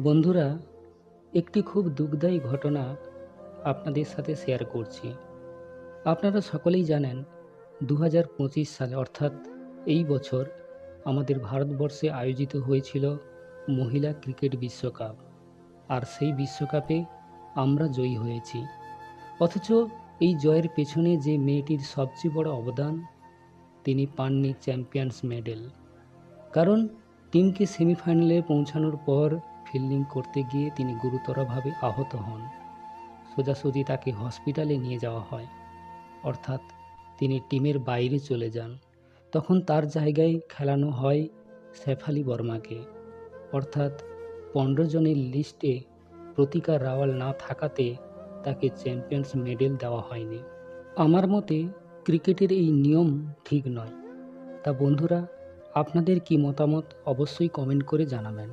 বন্ধুরা, একটি খুব দুঃখদায়ী ঘটনা আপনাদের সাথে শেয়ার করছি। আপনারা সকলেই জানেন দু হাজার পঁচিশ সালে অর্থাৎ এই বছর আমাদের ভারতবর্ষে আয়োজিত হয়েছিল মহিলা ক্রিকেট বিশ্বকাপ। আর সেই বিশ্বকাপে আমরা জয়ী হয়েছি। অথচ এই জয়ের পেছনে যে মেয়েটির সবচেয়ে বড় অবদান, তিনি পাননি চ্যাম্পিয়ন্স মেডেল। কারণ, টিমকে সেমিফাইনালে পৌঁছানোর পর ফিল্ডিং করতে গিয়ে তিনি গুরুতরভাবে আহত হন। সোজাসুজি তাকে হসপিটালে নিয়ে যাওয়া হয়। অর্থাৎ তিনি টিমের বাইরে চলে যান। তখন তার জায়গায় খেলানো হয় শেফালি বর্মাকে। অর্থাৎ পনেরো জনের লিস্টে প্রতিকা রাওয়াল না থাকাতে তাকে চ্যাম্পিয়ন্স মেডেল দেওয়া হয়নি। আমার মতে ক্রিকেটের এই নিয়ম ঠিক নয়। তা বন্ধুরা, আপনাদের কি মতামত অবশ্যই কমেন্ট করে জানাবেন।